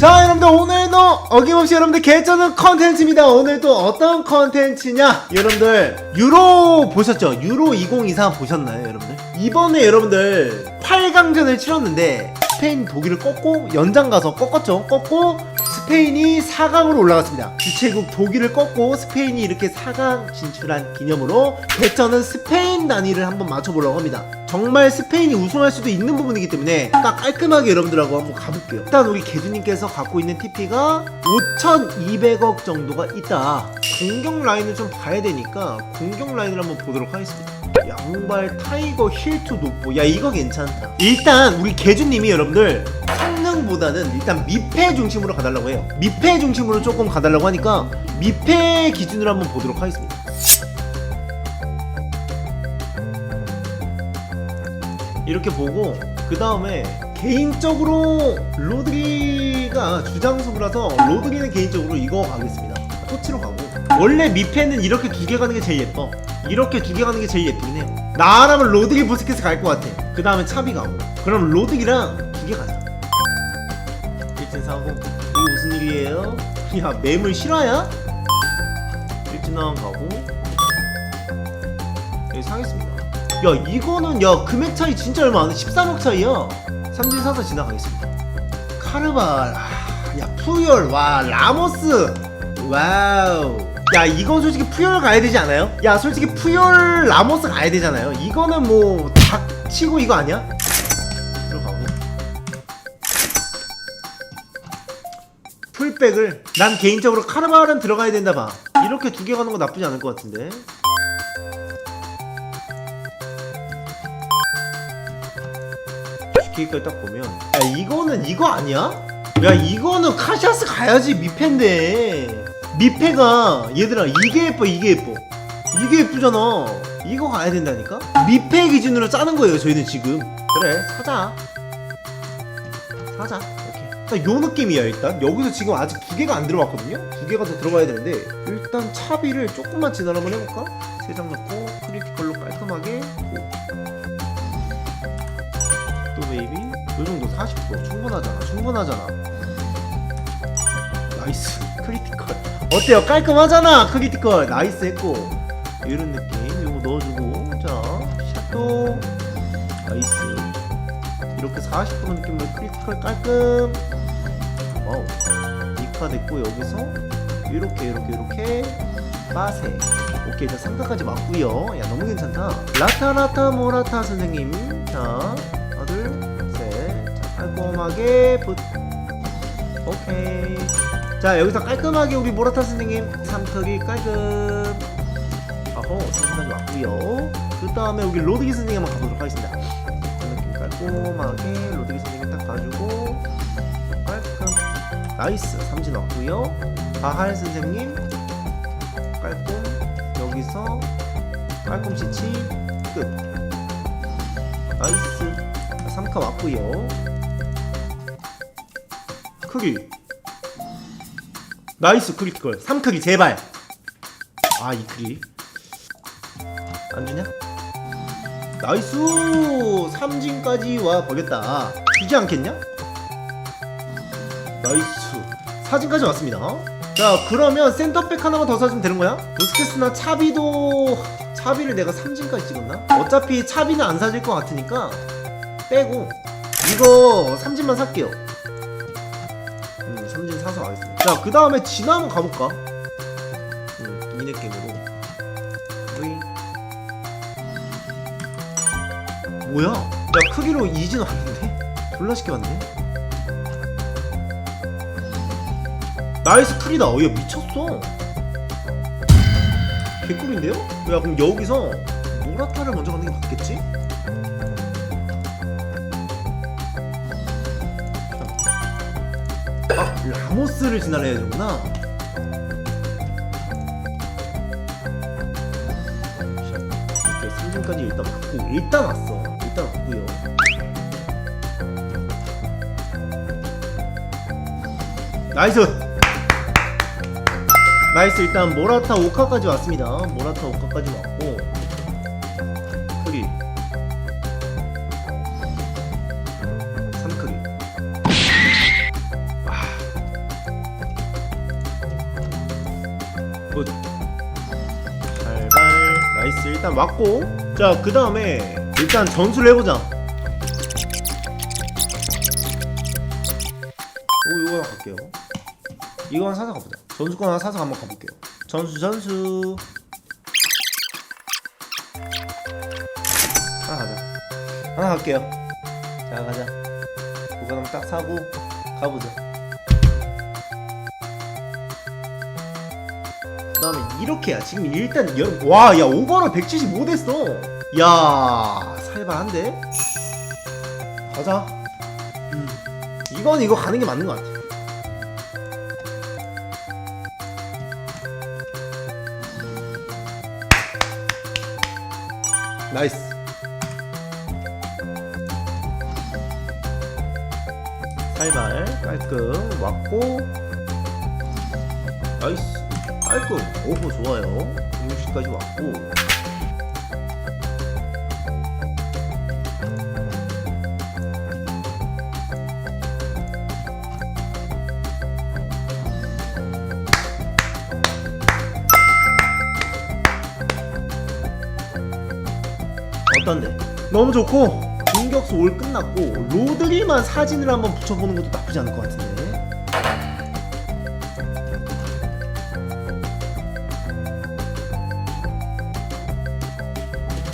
자 여러분들 오늘도 어김없이 여러분들 개쩌는 컨텐츠입니다 오늘도 어떤 컨텐츠냐 여러분들 유로 보셨죠? 유로 2023 보셨나요 여러분들? 이번에 여러분들 8강전을 치렀는데 스페인 독일을 꺾고 연장 가서 꺾었죠 꺾고 스페인이 4강으로 올라갔습니다 주최국 독일을 꺾고 스페인이 이렇게 4강 진출한 기념으로 개쩌는 스페인 단위를 한번 맞춰보려고 합니다 정말 스페인이 우승할 수도 있는 부분이기 때문에 딱 깔끔하게 여러분들하고 한번 가볼게요. 일단 우리 개주님께서 갖고 있는 TP가 5,200억 정도가 있다. 공격 라인을 좀 봐야 되니까 공격 라인을 한번 보도록 하겠습니다. 양발 타이거 힐투 높고 야 이거 괜찮다. 일단 우리 개주님이 여러분들 성능보다는 일단 미패 중심으로 가달라고 해요. 미패 중심으로 조금 가달라고 하니까 미패 기준으로 한번 보도록 하겠습니다. 이렇게 보고 그 다음에 개인적으로 로드리가 주장수라서 로드리는 개인적으로 이거 가겠습니다. 토치로 가고. 원래 미패는 이렇게 두 개 가는 게 제일 예뻐. 이렇게 두 개 가는 게 제일 예쁘긴 해요 나라면 로드리 부스케스 갈 것 같아. 그 다음에 차비 가고. 그럼 로드리랑 두 개 가자 이게 무슨 일이에요? 야 매물 실화야? 일진 나왕 가고 여기 사겠습니다. 야 이거는 야 금액 차이 진짜 얼마 안돼. 13억 차이야. 삼진 사서 지나가겠습니다. 카르발. 아, 야 푸열. 와 라모스. 와우. 야 이건 솔직히 푸열 가야 되지 않아요? 야 솔직히 푸열 라모스 가야 되잖아요. 이거는 뭐 닥치고 이거 아니야? 풀백을 난 개인적으로 카르발은 들어가야 된다 봐. 이렇게 두 개 가는 거 나쁘지 않을 것 같은데. GK까지 딱 보면. 야 이거는 이거 아니야? 야 이거는 카시아스 가야지 미패인데. 미패가 얘들아 이게 예뻐 이게 예뻐. 이게 예쁘잖아. 이거 가야 된다니까? 미패 기준으로 짜는 거예요 저희는 지금. 그래 사자. 사자 요 느낌이야 일단. 여기서 지금 아직 두 개가 안 들어왔거든요? 두 개가 더 들어가야 되는데 일단 차비를 조금만 진화 한번 해볼까? 세 장 넣고 크리티컬로 깔끔하게. 또 베이비 요 정도 40% 충분하잖아 충분하잖아. 나이스 크리티컬. 어때요? 깔끔하잖아 크리티컬. 나이스 했고. 이런 느낌. 요거 넣어주고. 자 샤도. 나이스. 이렇게 40% 느낌으로 크리티컬 깔끔 와우. 이카 됐고 여기서 이렇게 이렇게 이렇게. 빠세. 오케이 자 3카까지 맞고요. 야 너무 괜찮다. 라타라타 모라타 선생님. 자 하나 둘셋. 깔끔하게 붓 오케이. 자 여기서 깔끔하게 우리 모라타 선생님 3크기 깔끔. 아호 3까지 왔고요. 그 다음에 우리 로드기 선생님 한번 가보도록 하겠습니다. 깔끔하게 로드기 선생님 딱 깔끔 나이스. 삼진 왔고요. 바할 선생님 깔끔. 여기서 깔끔 시치 끝. 나이스. 3카 왔고요. 크기. 나이스. 크리티컬 3크기 제발. 아이 크기. 안 주냐? 나이스. 삼진까지 와 버렸다. 주지 않겠냐? 나이스 사진까지 왔습니다 자 그러면 센터백 하나만 더 사주면 되는 거야? 부스케스나 차비도 차비를 내가 삼진까지 찍었나? 어차피 차비는 안 사줄 것 같으니까 빼고 이거 삼진만 살게요 음 삼진 사서 가겠습니다 자 그 다음에 진화 한번 가볼까? 음 이네 게임으로. 뭐야? 야 크기로 이진 왔는데? 졸라 쉽게 왔네 나이스 크리다. 어, 얘 미쳤어. 개꿀인데요? 야 그럼 여기서 모라타를 먼저 가는 게 맞겠지? 아 라모스를 진화해야 되는구나. 자, 이렇게 3진까지 일단 받고 일단 왔어. 일단 왔고요. 나이스 나이스 일단 모라타 오카까지 왔습니다. 모라타 오카까지 왔고 크리. 3크리. 와 아. 굿. 발발. 나이스 일단 왔고. 자 그 다음에 일단 전술 해보자. 오 이거 하나 갈게요. 이건 사서 가보자. 전수권 하나 사서 한번 가볼게요. 전수 전수. 하나 가자. 하나 갈게요. 자 가자. 그거 하나 딱 사고 가보자. 그 다음에 이렇게 야. 지금 일단 여러분 와야 오버롤 175 됐어. 야 살벌한데? 가자. 음. 이건 이거 가는 게 맞는 것 같아 나이스. 살발 깔끔 왔고. 나이스. 깔끔. 오호 좋아요. 60까지 왔고 어떤데? 너무 좋고 공격수 올 끝났고 로드리만 사진을 한번 붙여보는 것도 나쁘지 않을 것 같은데.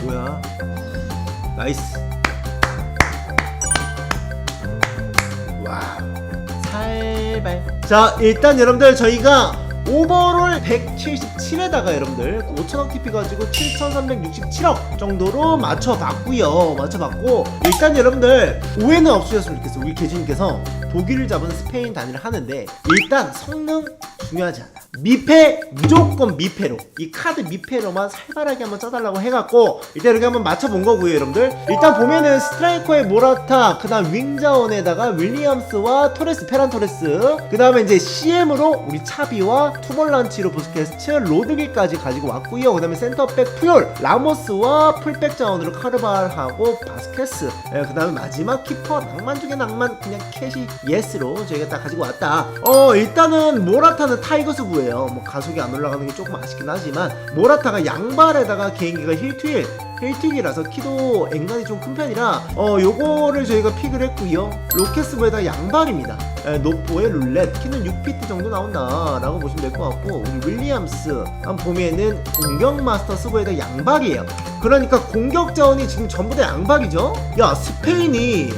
뭐야? 나이스. 와. 살발 자 일단 여러분들 저희가 오버롤 177에다가 여러분들 5천억 TP 가지고 7,367억 정도로 맞춰봤고요. 맞춰봤고 일단 여러분들 오해는 없으셨으면 좋겠어요. 우리 계주님께서 독일을 잡은 스페인 단위를 하는데 일단 성능 중요하지 않아 미패 무조건 미패로. 이 카드 미패로만 살벌하게 한번 써달라고 해갖고 일단 이렇게 한번 맞춰본 거고요 여러분들. 일단 보면은 스트라이커의 모라타 그 다음 윙자원에다가 윌리엄스와 토레스 페란 토레스 그 다음에 이제 CM으로 우리 차비와 투볼란치로 부스케스츠 로드길까지 가지고 왔고요. 그 다음에 센터백 푸열 라모스와 풀백 자원으로 카르발하고 바스케스 그 다음에 마지막 키퍼 낭만 중에 낭만 그냥 캐시 예스로 저희가 딱 가지고 왔다. 어 일단은 모라타는 타이거스 구예요. 뭐 가속이 안 올라가는 게 조금 아쉽긴 하지만 모라타가 양발에다가 개인기가 힐트윌 힐틱이라서 키도 앵간히 좀 큰 편이라 어 요거를 저희가 픽을 했고요. 로켓스부에다 양발입니다. 에, 노포의 룰렛. 키는 6피트 정도 나온다 라고 보시면 될 것 같고 우리 윌리엄스. 한 보면은 공격 마스터 스부에다 양발이에요. 그러니까 공격 자원이 지금 전부 다 양발이죠? 야 스페인이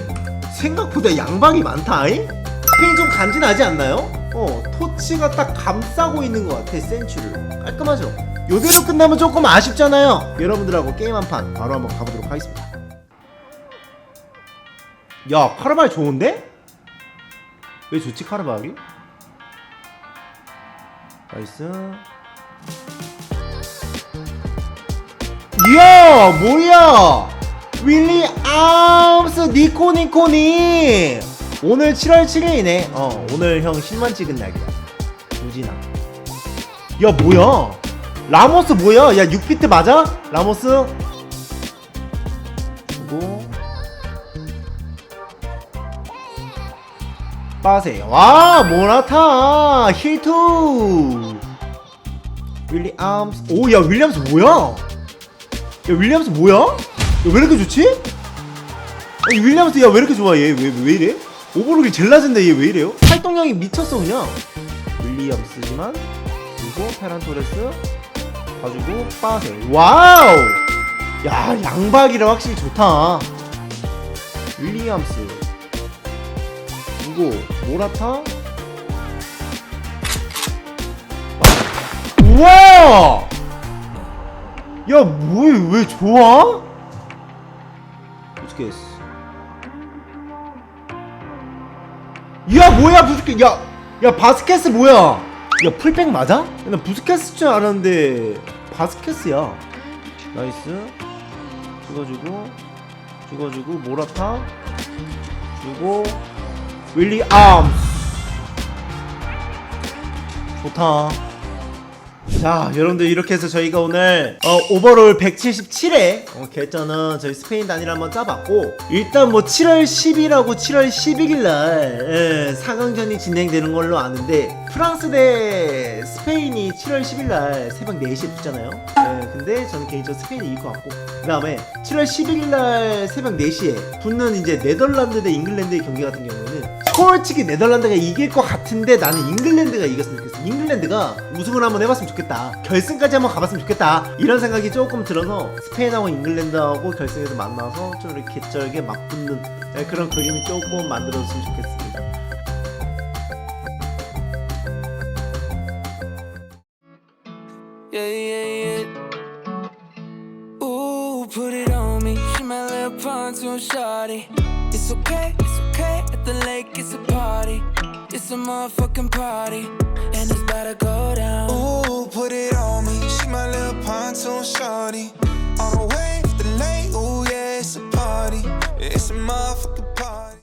생각보다 양발이 많다 잉? 스페인 좀 간지나지 않나요? 어 토치가 딱 감싸고 있는 것 같아 센츄를 깔끔하죠? 요대로 끝나면 조금 아쉽잖아요. 여러분들하고 게임 한 판 바로 한번 가보도록 하겠습니다. 야 카르발 좋은데? 왜 좋지 카르발이? 나이스. 이야 뭐야? 윌리 암스 니코 니코니 오늘 7월 7일이네. 어 오늘 형 10만 찍은 날이야. 우진아. 야 뭐야? 라모스 뭐야? 야 6피트 맞아? 라모스? 그리고 빠세. 와 모라타. 힐투. 윌리 암스. 오 야 윌리엄스 뭐야? 야 윌리엄스 뭐야? 야, 왜 이렇게 좋지? 윌리엄스 야 왜 이렇게 좋아 얘? 왜 왜 이래? 오버로이 제일 낮은데 얘 왜 이래요? 활동량이 미쳤어 그냥. 윌리엄스지만 그리고 페란 토레스 가지고 빠세. 와우! 야 양박이라 확실히 좋다. 윌리엄스. 그리고 모라타. 우와! 야 뭐야 왜 좋아? 부스케스 야 뭐야 부스케 야, 야 바스케스 뭐야? 야 풀백 맞아? 나 부스케스 줄 알았는데 바스케스야. 나이스. 찍어주고 찍어주고 모라타 그리고 윌리 암스. 좋다 자 여러분들 이렇게 해서 저희가 오늘 어, 오버롤 177회 어, 결전은 저희 스페인 단위를 한번 짜봤고 일단 뭐 7월 10일하고 7월 11일날 예, 4강전이 진행되는 걸로 아는데 프랑스 대 스페인이 7월 10일날 새벽 4시에 붙잖아요. 예, 근데 저는 개인적으로 스페인이 이길 것 같고 그 다음에 7월 11일날 새벽 4시에 붙는 이제 네덜란드 대 잉글랜드의 경기 같은 경우에는 솔직히 네덜란드가 이길 것 같은데 나는 잉글랜드가 이겼으면 좋겠어. 잉글랜드가 우승을 한번 해봤으면 좋겠다. 결승까지 한번 가봤으면 좋겠다. 이런 생각이 조금 들어서 스페인하고 잉글랜드하고 결승에서 만나서 좀 이렇게 쩔게 맞붙는 네, 그런 그림이 조금 만들어졌으면 좋겠습니다. Yeah, yeah, put it on me. She my little pontoon shawty. It's okay, it's okay. At the lake, it's a party. It's a motherfucking party. And it's about to go down. Ooh, put it on me. She my little pontoon shorty. On the way the lake, ooh yeah, it's a party. It's a motherfucking